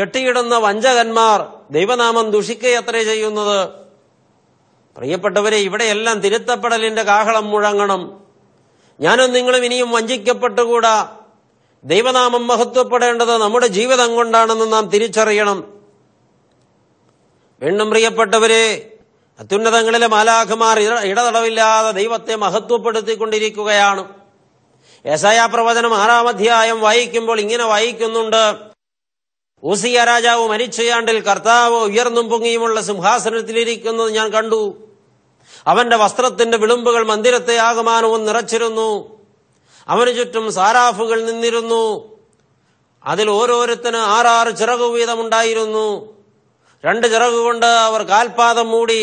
കെട്ടിയിടുന്ന വഞ്ചകന്മാർ ദൈവനാമം ദുഷിക്കുകയത്രേ ചെയ്യുന്നത്. പ്രിയപ്പെട്ടവരെ ഇവിടെയെല്ലാം തിരുത്തപ്പെടലിന്റെ കാഹളം മുഴങ്ങണം. ഞാനും നിങ്ങളും ഇനിയും വഞ്ചിക്കപ്പെട്ടുകൂടാ. ദൈവനാമം മഹത്വപ്പെടേണ്ടത് നമ്മുടെ ജീവിതം കൊണ്ടാണെന്ന് നാം തിരിച്ചറിയണം. വീണ്ടും പ്രിയപ്പെട്ടവരെ അത്യുന്നതങ്ങളിലെ മാലാഖമാർ ഇടതടവില്ലാതെ ദൈവത്തെ മഹത്വപ്പെടുത്തിക്കൊണ്ടിരിക്കുകയാണ്. യശയാ പ്രവചനം ആറാം അധ്യായം വായിക്കുമ്പോൾ ഇങ്ങനെ വായിക്കുന്നുണ്ട്. ഊസിയ രാജാവ് മരിച്ചയാണ്ടിൽ കർത്താവ് ഉയർന്നും പൊങ്ങിയുമുള്ള സിംഹാസനത്തിലിരിക്കുന്നത് ഞാൻ കണ്ടു. അവന്റെ വസ്ത്രത്തിന്റെ വിളുമ്പുകൾ മന്ദിരത്തെ ആകമാനവും നിറച്ചിരുന്നു. അവന് ചുറ്റും സാരാഫുകൾ നിന്നിരുന്നു. അതിൽ ഓരോരുത്തന് ആറാറ് ചിറകു വീതമുണ്ടായിരുന്നു. രണ്ട് ചിറക് കൊണ്ട് അവർ കാൽപാദം മൂടി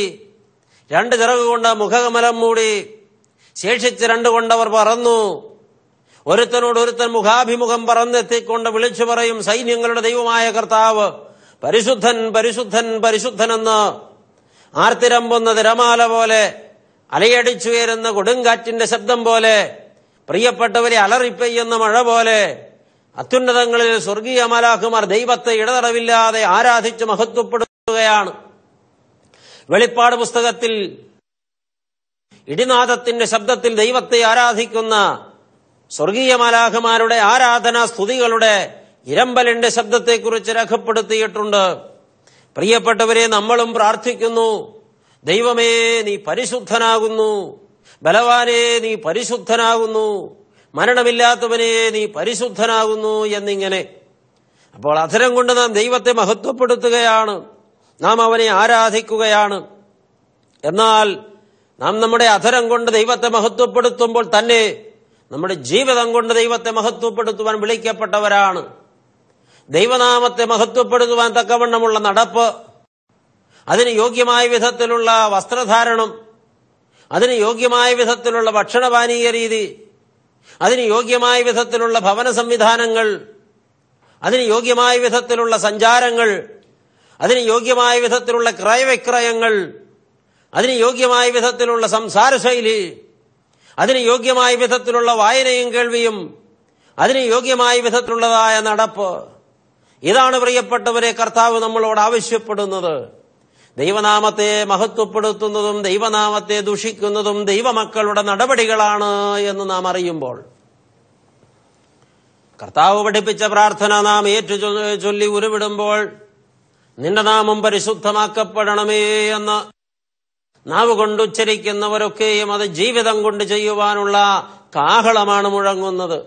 രണ്ട് ചിറക് കൊണ്ട് മുഖകമലം മൂടി ശേഷിച്ച് രണ്ട് കൊണ്ടവർ പറന്നു. ഒരുത്തനോട് ഒരുത്തൻ മുഖാഭിമുഖം പറന്നെത്തിക്കൊണ്ട് വിളിച്ചു പറയും സൈന്യങ്ങളുടെ ദൈവമായ കർത്താവ് പരിശുദ്ധൻ പരിശുദ്ധൻ പരിശുദ്ധനെന്ന്. ആർത്തിരമ്പുന്ന തിരമാല പോലെ അലയടിച്ചുയരുന്ന കൊടുങ്കാറ്റിന്റെ ശബ്ദം പോലെ പ്രിയപ്പെട്ടവരെ അലറിപ്പെയ്യുന്ന മഴ പോലെ അത്യുന്നതങ്ങളിൽ സ്വർഗീയ മലാഖുമാർ ദൈവത്തെ ഇടതടവില്ലാതെ ആരാധിച്ച് മഹത്വപ്പെടുത്തുകയാണ് വെളിപ്പാട് പുസ്തകത്തിൽ ഇടിനാഥത്തിന്റെ ശബ്ദത്തിൽ ദൈവത്തെ ആരാധിക്കുന്ന സ്വർഗീയ മലാഖമാരുടെ ആരാധന സ്തുതികളുടെ ഇരമ്പലിന്റെ ശബ്ദത്തെക്കുറിച്ച് രേഖപ്പെടുത്തിയിട്ടുണ്ട്. പ്രിയപ്പെട്ടവരെ നമ്മളും പ്രാർത്ഥിക്കുന്നു. ദൈവമേ നീ പരിശുദ്ധനാകുന്നു. ബലവാനെ നീ പരിശുദ്ധനാകുന്നു. മരണമില്ലാത്തവനെ നീ പരിശുദ്ധനാകുന്നു എന്നിങ്ങനെ. അപ്പോൾ അധരം കൊണ്ട് നാം ദൈവത്തെ മഹത്വപ്പെടുത്തുകയാണ്. നാം അവനെ ആരാധിക്കുകയാണ്. എന്നാൽ നാം നമ്മുടെ അധരം കൊണ്ട് ദൈവത്തെ മഹത്വപ്പെടുത്തുമ്പോൾ തന്നെ നമ്മുടെ ജീവിതം കൊണ്ട് ദൈവത്തെ മഹത്വപ്പെടുത്തുവാൻ വിളിക്കപ്പെട്ടവരാണ്. ദൈവനാമത്തെ മഹത്വപ്പെടുത്തുവാൻ തക്കവണ്ണമുള്ള നടപ്പ് അതിന് യോഗ്യമായ വിധത്തിലുള്ള വസ്ത്രധാരണം അതിന് യോഗ്യമായ വിധത്തിലുള്ള ഭക്ഷണപാനീയ രീതി അതിന് യോഗ്യമായ വിധത്തിലുള്ള ഭവന സംവിധാനങ്ങൾ അതിന് യോഗ്യമായ വിധത്തിലുള്ള സഞ്ചാരങ്ങൾ അതിന് യോഗ്യമായ വിധത്തിലുള്ള ക്രയവിക്രയങ്ങൾ അതിന് യോഗ്യമായ വിധത്തിലുള്ള സംസാരശൈലി അതിന് യോഗ്യമായ വിധത്തിലുള്ള വായനയും കേൾവിയും അതിന് യോഗ്യമായ വിധത്തിലുള്ളതായ നടപ്പ്. ഇതാണ് പ്രിയപ്പെട്ടവരെ കർത്താവ് നമ്മളോട് ആവശ്യപ്പെടുന്നത്. ദൈവനാമത്തെ മഹത്വപ്പെടുത്തുന്നതും ദൈവനാമത്തെ ദുഷിക്കുന്നതും ദൈവമക്കളുടെ നടപടികളാണ് എന്ന് നാം അറിയുമ്പോൾ. കർത്താവ് പഠിപ്പിച്ച പ്രാർത്ഥന നാം ഏറ്റു ചൊല്ലി ഉരുവിടുമ്പോൾ നിന്റെ നാമം പരിശുദ്ധമാക്കപ്പെടണമേ എന്ന് നാവ് കൊണ്ടുച്ചരിക്കുന്നവരൊക്കെയും അത് ജീവിതം കൊണ്ട് ചെയ്യുവാനുള്ള കാഹളമാണ് മുഴങ്ങുന്നത്.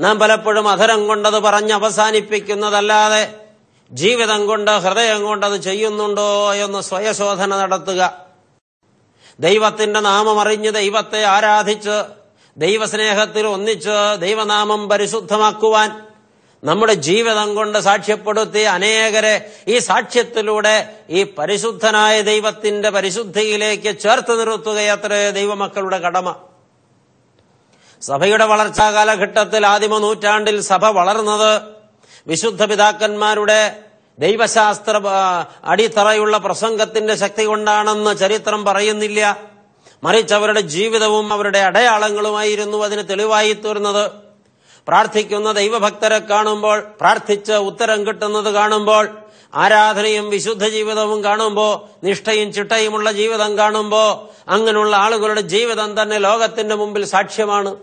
നാം പലപ്പോഴും അധരം കൊണ്ടത് പറഞ്ഞ് അവസാനിപ്പിക്കുന്നതല്ലാതെ ജീവിതം കൊണ്ട് ഹൃദയം കൊണ്ട് അത് ചെയ്യുന്നുണ്ടോ എന്ന് സ്വയശോധന നടത്തുക. ദൈവത്തിന്റെ നാമം അറിഞ്ഞ് ദൈവത്തെ ആരാധിച്ച് ദൈവസ്നേഹത്തിൽ ഒന്നിച്ച് ദൈവനാമം പരിശുദ്ധമാക്കുവാൻ നമ്മുടെ ജീവിതം കൊണ്ട് സാക്ഷ്യപ്പെടുത്തി അനേകരെ ഈ സാക്ഷ്യത്തിലൂടെ ഈ പരിശുദ്ധനായ ദൈവത്തിന്റെ പരിശുദ്ധിയിലേക്ക് ചേർത്ത് നിർത്തുകയത്രേ ദൈവമക്കളുടെ കടമ. സഭയുടെ വളർച്ചാ കാലഘട്ടത്തിൽ ആദിമ നൂറ്റാണ്ടിൽ സഭ വളർന്നത് വിശുദ്ധ പിതാക്കന്മാരുടെ ദൈവശാസ്ത്ര അടിത്തറയുള്ള പ്രസംഗത്തിന്റെ ശക്തി കൊണ്ടാണെന്ന് ചരിത്രം പറയുന്നില്ല. മറിച്ച് അവരുടെ ജീവിതവും അവരുടെ അടയാളങ്ങളുമായിരുന്നു അതിന് തെളിവായി തീർന്നത്. പ്രാർത്ഥിക്കുന്ന ദൈവഭക്തരെ കാണുമ്പോൾ പ്രാർത്ഥിച്ച് ഉത്തരം കിട്ടുന്നത് കാണുമ്പോൾ ആരാധനയും വിശുദ്ധ ജീവിതവും കാണുമ്പോൾ നിഷ്ഠയും ചിട്ടയുമുള്ള ജീവിതം കാണുമ്പോൾ അങ്ങനെയുള്ള ആളുകളുടെ ജീവിതം തന്നെ ലോകത്തിന്റെ മുമ്പിൽ സാക്ഷ്യമാണ്.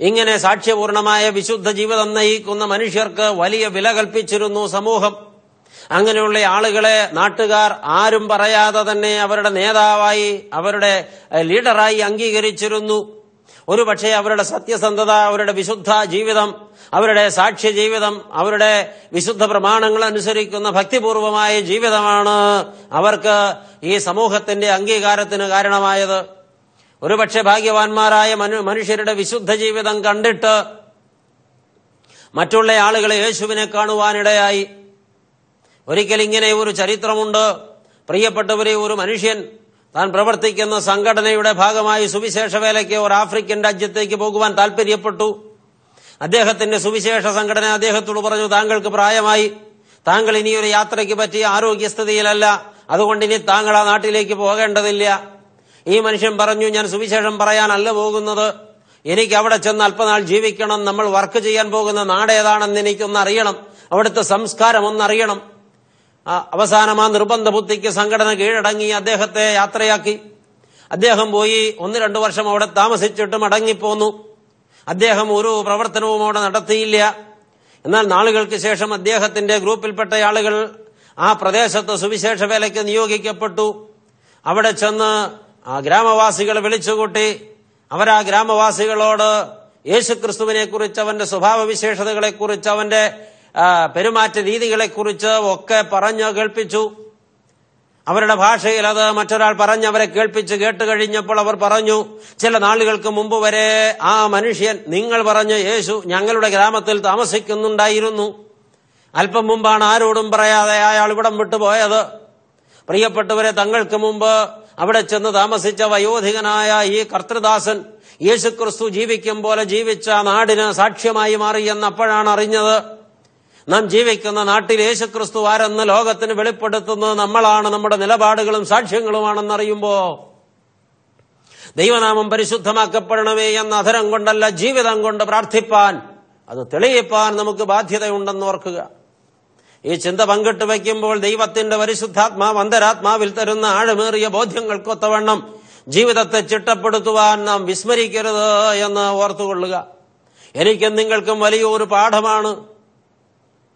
ഇങ്ങനെ സാക്ഷ്യപൂർണമായ വിശുദ്ധ ജീവിതം നയിക്കുന്ന മനുഷ്യർക്ക് വലിയ വില കൽപ്പിച്ചിരുന്നു സമൂഹം. അങ്ങനെയുള്ള ആളുകളെ നാട്ടുകാർ ആരും പറയാതെ തന്നെ അവരുടെ നേതാവായി അവരുടെ ലീഡറായി അംഗീകരിച്ചിരുന്നു. ഒരുപക്ഷെ അവരുടെ സത്യസന്ധത അവരുടെ വിശുദ്ധ ജീവിതം അവരുടെ സാക്ഷ്യ ജീവിതം അവരുടെ വിശുദ്ധ പ്രമാണങ്ങൾ അനുസരിക്കുന്ന ഭക്തിപൂർവമായ ജീവിതമാണ് അവർക്ക് ഈ സമൂഹത്തിന്റെ അംഗീകാരത്തിന് കാരണമായത്. ഒരുപക്ഷെ ഭാഗ്യവാന്മാരായ മനുഷ്യരുടെ വിശുദ്ധ ജീവിതം കണ്ടിട്ട് മറ്റുള്ള ആളുകൾ യേശുവിനെ കാണുവാനിടയായി. ഒരിക്കൽ ഇങ്ങനെ ഒരു ചരിത്രമുണ്ട്. പ്രിയപ്പെട്ടവരെ ഒരു മനുഷ്യൻ താൻ പ്രവർത്തിക്കുന്ന സംഘടനയുടെ ഭാഗമായി സുവിശേഷ വേലയ്ക്ക് ഒരു ആഫ്രിക്കൻ രാജ്യത്തേക്ക് പോകുവാൻ താല്പര്യപ്പെട്ടു അദ്ദേഹത്തിന്റെ സുവിശേഷ സംഘടന അദ്ദേഹത്തോട് പറഞ്ഞു താങ്കൾക്ക് പ്രായമായി. താങ്കൾ ഇനിയൊരു യാത്രയ്ക്ക് പറ്റിയ ആരോഗ്യസ്ഥിതിയിലല്ല. അതുകൊണ്ട് ഇനി താങ്കൾ ആ നാട്ടിലേക്ക് പോകേണ്ടതില്ല. ഈ മനുഷ്യൻ പറഞ്ഞു ഞാൻ സുവിശേഷം പറയാനല്ല പോകുന്നത്. എനിക്ക് അവിടെ ചെന്ന് അല്പനാൾ ജീവിക്കണം. നമ്മൾ വർക്ക് ചെയ്യാൻ പോകുന്ന നാടേതാണെന്ന് എനിക്കൊന്നറിയണം അവിടുത്തെ സംസ്കാരം ഒന്നറിയണം. അവസാനം ആ നിർബന്ധ ബുദ്ധിക്ക് സംഘടന കീഴടങ്ങി അദ്ദേഹത്തെ യാത്രയാക്കി. അദ്ദേഹം പോയി ഒന്ന് രണ്ടു വർഷം അവിടെ താമസിച്ചിട്ട് മടങ്ങിപ്പോന്നു അദ്ദേഹം ഒരു പ്രവർത്തനവും അവിടെ നടത്തിയില്ല. എന്നാൽ നാളുകൾക്ക് ശേഷം അദ്ദേഹത്തിന്റെ ഗ്രൂപ്പിൽപ്പെട്ട ആളുകൾ ആ പ്രദേശത്ത് സുവിശേഷ വേലയ്ക്ക് നിയോഗിക്കപ്പെട്ടു. അവിടെ ചെന്ന് ആ ഗ്രാമവാസികളെ വിളിച്ചുകൂട്ടി. അവരാ ഗ്രാമവാസികളോട് യേശുക്രിസ്തുവിനെ കുറിച്ച് അവന്റെ സ്വഭാവവിശേഷതകളെക്കുറിച്ച് അവന്റെ പെരുമാറ്റ രീതികളെക്കുറിച്ച് ഒക്കെ പറഞ്ഞു കേൾപ്പിച്ചു. അവരുടെ ഭാഷയിൽ അത് മറ്റൊരാൾ പറഞ്ഞ് അവരെ കേൾപ്പിച്ച് കേട്ട് കഴിഞ്ഞപ്പോൾ അവർ പറഞ്ഞു ചില നാളുകൾക്ക് മുമ്പ് വരെ ആ മനുഷ്യൻ നിങ്ങൾ പറഞ്ഞ യേശു ഞങ്ങളുടെ ഗ്രാമത്തിൽ താമസിക്കുന്നുണ്ടായിരുന്നു. അല്പം മുമ്പാണ് ആരോടും പറയാതെ അയാൾ ഇവിടം വിട്ടുപോയത് പ്രിയപ്പെട്ടവരെ തങ്ങൾക്ക് മുമ്പ് അവിടെ ചെന്ന് താമസിച്ച വയോധികനായ ഈ കർത്തൃദാസൻ യേശുക്രിസ്തു ജീവിക്കും പോലെ ജീവിച്ച നാടിന് സാക്ഷ്യമായി മാറി എന്നപ്പോഴാണ് അറിഞ്ഞത്. നാം ജീവിക്കുന്ന നാട്ടിൽ യേശുക്രിസ്തു ആരെന്ന് ലോകത്തിന് വെളിപ്പെടുത്തുന്നത് നമ്മളാണ് നമ്മുടെ നിലപാടുകളും സാക്ഷ്യങ്ങളുമാണെന്നറിയുമ്പോ ദൈവനാമം പരിശുദ്ധമാക്കപ്പെടണമേ എന്ന അധരം കൊണ്ടല്ല ജീവിതം കൊണ്ട് പ്രാർത്ഥിപ്പാൻ അത് തെളിയിപ്പാൻ നമുക്ക് ബാധ്യതയുണ്ടെന്ന് ഓർക്കുക. ഈ ചിന്ത പങ്കിട്ട് വയ്ക്കുമ്പോൾ ദൈവത്തിന്റെ പരിശുദ്ധാത്മാവ് അന്തരാത്മാവിൽ തരുന്ന ആഴമേറിയ ബോധ്യങ്ങൾക്കൊത്തവണ്ണം ജീവിതത്തെ ചിട്ടപ്പെടുത്തുവാൻ നാം വിസ്മരിക്കരുത് എന്ന് ഓർത്തുകൊള്ളുക. എനിക്കും നിങ്ങൾക്കും വലിയൊരു പാഠമാണ്.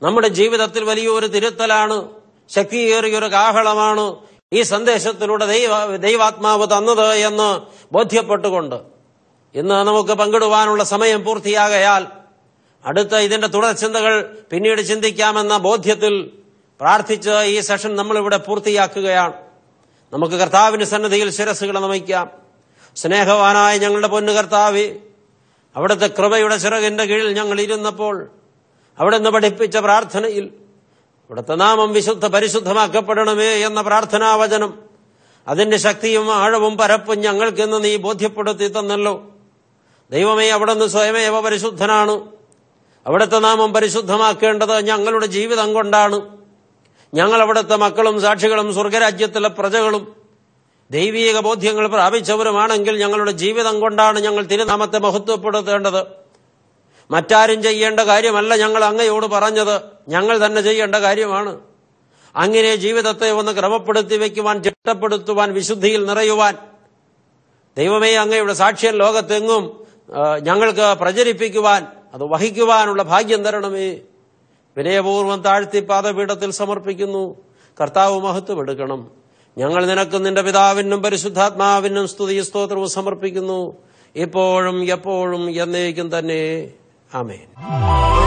നമ്മുടെ ജീവിതത്തിൽ വലിയൊരു തിരുത്തലാണ് ശക്തിയേറിയൊരു കാഹളമാണ് ഈ സന്ദേശത്തിലൂടെ ദൈവ ദൈവാത്മാവ് തന്നത് എന്ന് ബോധ്യപ്പെട്ടുകൊണ്ട് ഇന്ന് നമുക്ക് പങ്കിടുവാനുള്ള സമയം പൂർത്തിയാകയാൽ അടുത്ത ഇതിന്റെ തുടർചിന്തകൾ പിന്നീട് ചിന്തിക്കാമെന്ന ബോധ്യത്തിൽ പ്രാർത്ഥിച്ച് ഈ സെഷൻ നമ്മളിവിടെ പൂർത്തിയാക്കുകയാണ്. നമുക്ക് കർത്താവിന്റെ സന്നദ്ധിയിൽ ശിരസുകൾ നമിക്കാം സ്നേഹവാനായ ഞങ്ങളുടെ പൊന്നു കർത്താവ് അവിടുത്തെ കൃപയുടെ ചിറകിന്റെ കീഴിൽ ഞങ്ങൾ ഇരുന്നപ്പോൾ അവിടെ നിന്ന് പഠിപ്പിച്ച പ്രാർത്ഥനയിൽ ഇവിടുത്തെ നാമം വിശുദ്ധ പരിശുദ്ധമാക്കപ്പെടണമേ എന്ന പ്രാർത്ഥനാവചനം അതിന്റെ ശക്തിയും ആഴവും പരപ്പും ഞങ്ങൾക്കിന്ന് നീ ബോധ്യപ്പെടുത്തി തന്നല്ലോ. ദൈവമേ അവിടെ നിന്ന് സ്വയമേവ പരിശുദ്ധനാണ്. അവിടുത്തെ നാമം പരിശുദ്ധമാക്കേണ്ടത് ഞങ്ങളുടെ ജീവിതം കൊണ്ടാണ്. ഞങ്ങൾ അവിടുത്തെ മക്കളും സാക്ഷികളും സ്വർഗരാജ്യത്തിലെ പ്രജകളും ദൈവീക ബോധ്യങ്ങൾ പ്രാപിച്ചവരുമാണെങ്കിൽ ഞങ്ങളുടെ ജീവിതം കൊണ്ടാണ് ഞങ്ങൾ തിരുനാമത്തെ മഹത്വപ്പെടുത്തേണ്ടത്. മറ്റാരും ചെയ്യേണ്ട കാര്യമല്ല ഞങ്ങൾ അങ്ങയോട് പറഞ്ഞത്. ഞങ്ങൾ തന്നെ ചെയ്യേണ്ട കാര്യമാണ്. അങ്ങനെ ജീവിതത്തെ ഒന്ന് ക്രമപ്പെടുത്തി വയ്ക്കുവാൻ ചിട്ടപ്പെടുത്തുവാൻ വിശുദ്ധിയിൽ നിറയുവാൻ. ദൈവമേ അങ്ങയുടെ സാക്ഷ്യം ലോകത്തെങ്ങും ഞങ്ങൾക്ക് പ്രചരിപ്പിക്കുവാൻ അത് വഹിക്കുവാനുള്ള ഭാഗ്യം തരണമേ. വിനയപൂർവം താഴ്ത്തി പാദപീഠത്തിൽ സമർപ്പിക്കുന്നു. കർത്താവ് മഹത്വം എടുക്കണം. ഞങ്ങൾ നിനക്കും നിന്റെ പിതാവിനും പരിശുദ്ധാത്മാവിനും സ്തുതി സ്തോത്രവും സമർപ്പിക്കുന്നു. ഇപ്പോഴും എപ്പോഴും എന്നേക്കും തന്നെ. Amén.